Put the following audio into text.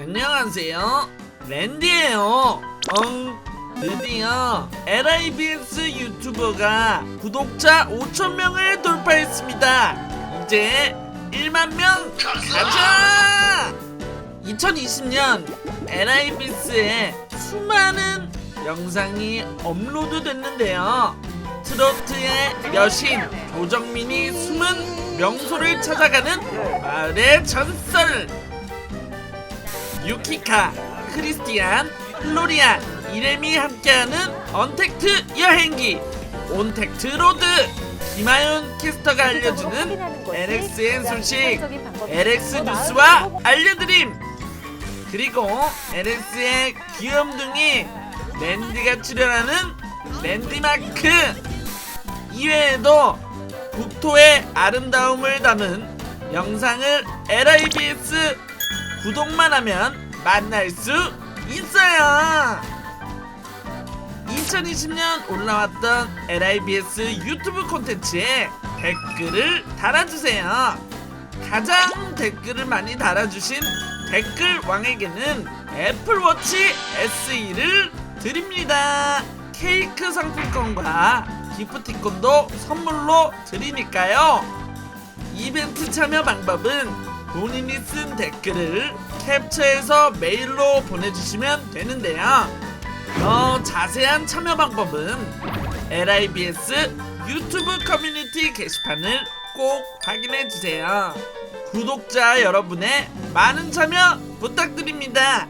안녕하세요. 랜디예요. 엉. 드디어 LIBS 유튜버가 구독자 5천명을 돌파했습니다. 이제 1만 명 가자! 2020년 LIBS에 수많은 영상이 업로드 됐는데요. 트로트의 여신 조정민이 숨은 명소를 찾아가는 마을의 전설 유키카, 크리스티안, 플로리안, 이렘이 함께하는 언택트 여행기 온택트 로드. 김하윤 캐스터가 알려주는 LXN 소식 LX 뉴스와 알려드림. 그리고 LX의 귀염둥이 랜디가 출연하는 랜디마크. 이외에도 국토의 아름다움을 담은 영상을 LIBS 구독만 하면 만날 수 있어요. 2020년 올라왔던 LIBS 유튜브 콘텐츠에 댓글을 달아주세요. 가장 댓글을 많이 달아주신 댓글 왕에게는 애플워치 SE를 드립니다. 케이크 상품권과 기프티콘도 선물로 드리니까요. 이벤트 참여 방법은 본인이 쓴 댓글을 캡처해서 메일로 보내주시면 되는데요. 더 자세한 참여 방법은 LIBS 유튜브 커뮤니티 게시판을 꼭 확인해 주세요. 구독자 여러분의 많은 참여 부탁드립니다.